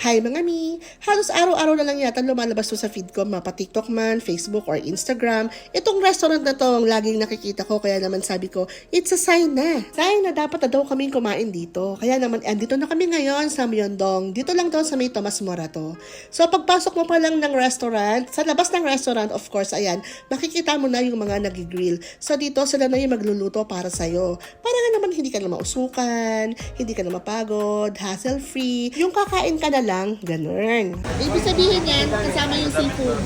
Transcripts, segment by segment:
Hi mga mi! Halos araw-araw na lang yata lumalabas to sa feed ko, mapa TikTok man, Facebook, or Instagram. Itong restaurant na to ang laging nakikita ko, kaya naman sabi ko, it's a sign na. Sign na dapat na daw kaming kumain dito. Kaya naman, andito na kami ngayon sa Myeongdong. Dito lang daw sa may Tomas Morato. So pagpasok mo pa lang ng restaurant, sa labas ng restaurant, of course, ayan, makikita mo na yung mga nagigrill. So dito sila na yung magluluto para sa'yo. Para nga naman hindi ka na mausukan, hindi ka na mapagod, hassle-free. Yung kakain ka na lang, ganun. Ibig sabihin yan, kasama yung seafood.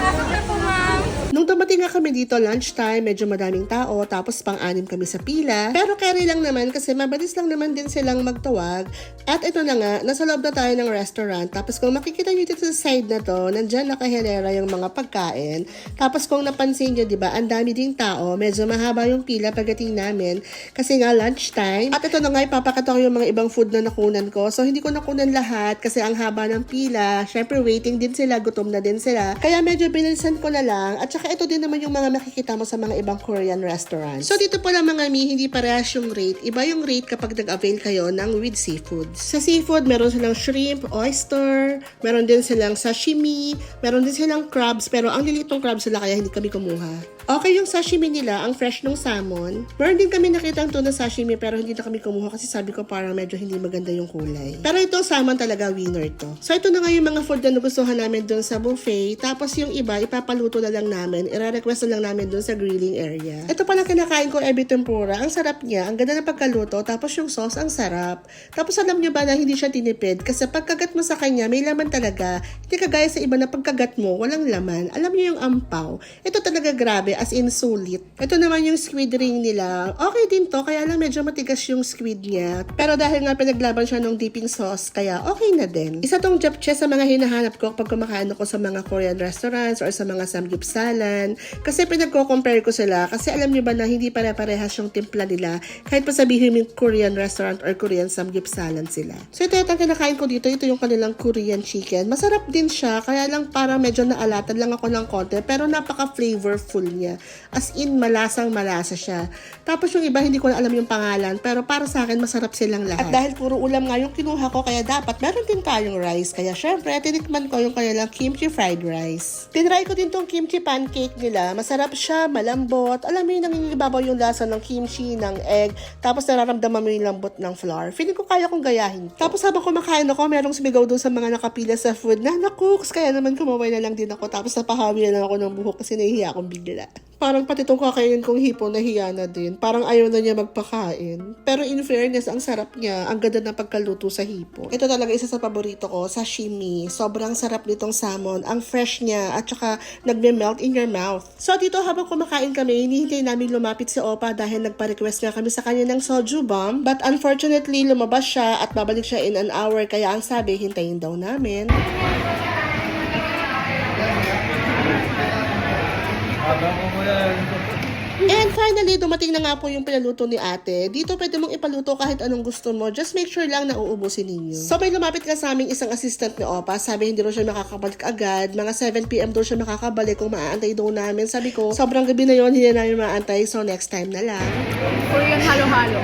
Pasok na po, ma'am. Nung dumating nga kami dito, lunchtime, medyo madaming tao, tapos pang-anim kami sa pila. Pero carry lang naman kasi mabilis lang naman din silang magtawag. At ito na nga, nasa loob na tayo ng restaurant. Tapos kung makikita nyo dito sa side na to, nandyan nakahilera yung mga pagkain. Tapos kung napansin nyo, di ba, ang dami ding tao, medyo mahaba yung pila pagdating namin. Kasi nga lunchtime. At ito na nga, ipapakita ko yung mga ibang food na nakunan ko. So hindi ko nakunan lahat kasi ang haba ng pila. Syempre waiting din sila, gutom na din sila. Kaya medyo binilisan ko na lang. At saka ito din naman yung mga makikita mo sa mga ibang Korean restaurants. So dito pala mga mi, hindi parehas yung rate. Iba yung rate kapag nag-avail kayo ng with seafood. Sa seafood, meron silang shrimp, oyster, meron din silang sashimi, meron din silang crabs, pero ang lilitong crabs sila kaya hindi kami kumuha. Okay yung sashimi nila, ang fresh ng salmon. Meron din kami nakita ang tuna sashimi pero hindi na kami kumuha kasi sabi ko parang medyo hindi maganda yung kulay. Pero ito salmon talaga winner to. So ito na nga yung mga food na nagustuhan namin doon sa buffet. Tapos yung iba, ipapaluto na lang namin. Ira-request na lang namin doon sa grilling area. Ito pala kinakain ko every tempura. Ang sarap niya. Ang ganda ng pagkaluto. Tapos yung sauce, ang sarap. Tapos alam niyo ba na hindi siya tinipid? Kasi pagkagat mo sa kanya, may laman talaga. Hindi kagaya sa iba na pagkagat mo, walang laman. Alam niyo yung ampaw. Ito talaga grabe, as in sulit. Ito naman yung squid ring nila. Okay din to, kaya lang medyo matigas yung squid niya. Pero dahil nga pinaglaban siya ng dipping sauce, kaya okay na din. Isa tong japchae sa mga hinahanap ko pag kumakain ako sa mga Korean restaurants or sa mga samgyeopsalan. Kasi pinagko-compare ko sila. Kasi alam niyo ba na hindi pare-parehas yung timpla nila kahit pa sabihin yung Korean restaurant or Korean samgyeopsalan sila. So ito yung kinakain ko dito. Ito yung kanilang Korean chicken. Masarap din siya. Kaya lang parang medyo naalatan lang ako ng konti. Pero napaka-flavorful niya. As in, malasang malasa siya. Tapos yung iba, hindi ko na alam yung pangalan. Pero para sa akin, masarap silang lahat. At dahil puro ulam nga yung kinuha ko, kaya dapat meron din tayong rice. Kaya syempre, tinikman ko yung kanilang kimchi fried rice. Tinry ko din tong kimchi pancake nila. Masarap siya, malambot. Alam mo yung nangingibabaw yung lasa ng kimchi, ng egg. Tapos nararamdaman mo yung lambot ng flour. Feeling ko kaya kong gayahin. Tapos habang kumakain ako, merong sumigaw doon sa mga nakapila sa food na, naku, kaya naman kumaway na lang din ako. Tapos napahawi na lang ako ng buhok kasi nahihiya akong bigla. Parang pati itong kakainin kong hipo nahiya na din. Parang ayaw na niya magpakain. Pero in fairness, ang sarap niya. Ang ganda ng pagkaluto sa hipo. Ito talaga isa sa paborito ko, sashimi. Sobrang sarap nitong salmon. Ang fresh niya at saka nagme-melt in your mouth. So dito habang kumakain kami, hinihintay namin lumapit si Opa dahil nagpa-request nga kami sa kanya ng soju bomb. But unfortunately, lumabas siya at babalik siya in an hour. Kaya ang sabi, hintayin daw namin. And finally, dumating na nga po yung pinaluto ni ate. Dito pwede mong ipaluto kahit anong gusto mo. Just make sure lang na uubusin ninyo. So may lumapit ka sa aming isang assistant ni Opa. Sabi hindi raw siya makakabalik agad. Mga 7pm daw siya makakabalik kung maaantay daw namin. Sabi ko, sobrang gabi na yon hindi na namin maantay. So next time na lang. Korean halo-halo.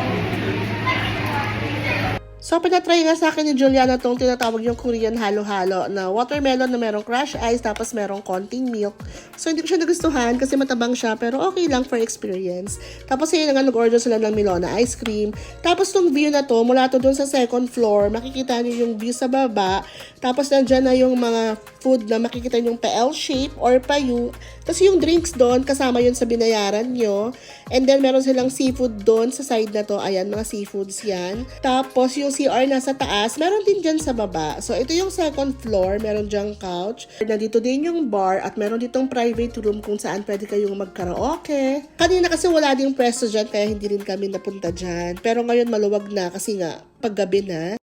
So, pinatry nga sa akin ni Juliana tong tinatawag yung Korean halo-halo na watermelon na merong crush ice tapos merong konting milk. So, hindi ko siya nagustuhan kasi matabang siya pero okay lang for experience. Tapos, yun nga nag-order sila ng Milona ice cream. Tapos, tong view na to, mula to dun sa second floor, makikita niyo yung view sa baba. Tapos, nandyan na yung mga food na makikita yung pa-L shape or payu. Tapos, yung drinks doon, kasama yun sa binayaran nyo. And then, meron silang seafood doon sa side na to. Ayan, mga seafoods yan. Tapos, yung CR nasa taas, meron din dyan sa baba. So, ito yung second floor. Meron dyan couch. Nandito din yung bar at meron ditong private room kung saan pwede kayong magkaraoke. Kanina kasi wala ding pwesto dyan kaya hindi rin kami napunta dyan. Pero ngayon maluwag na kasi nga paggabi na.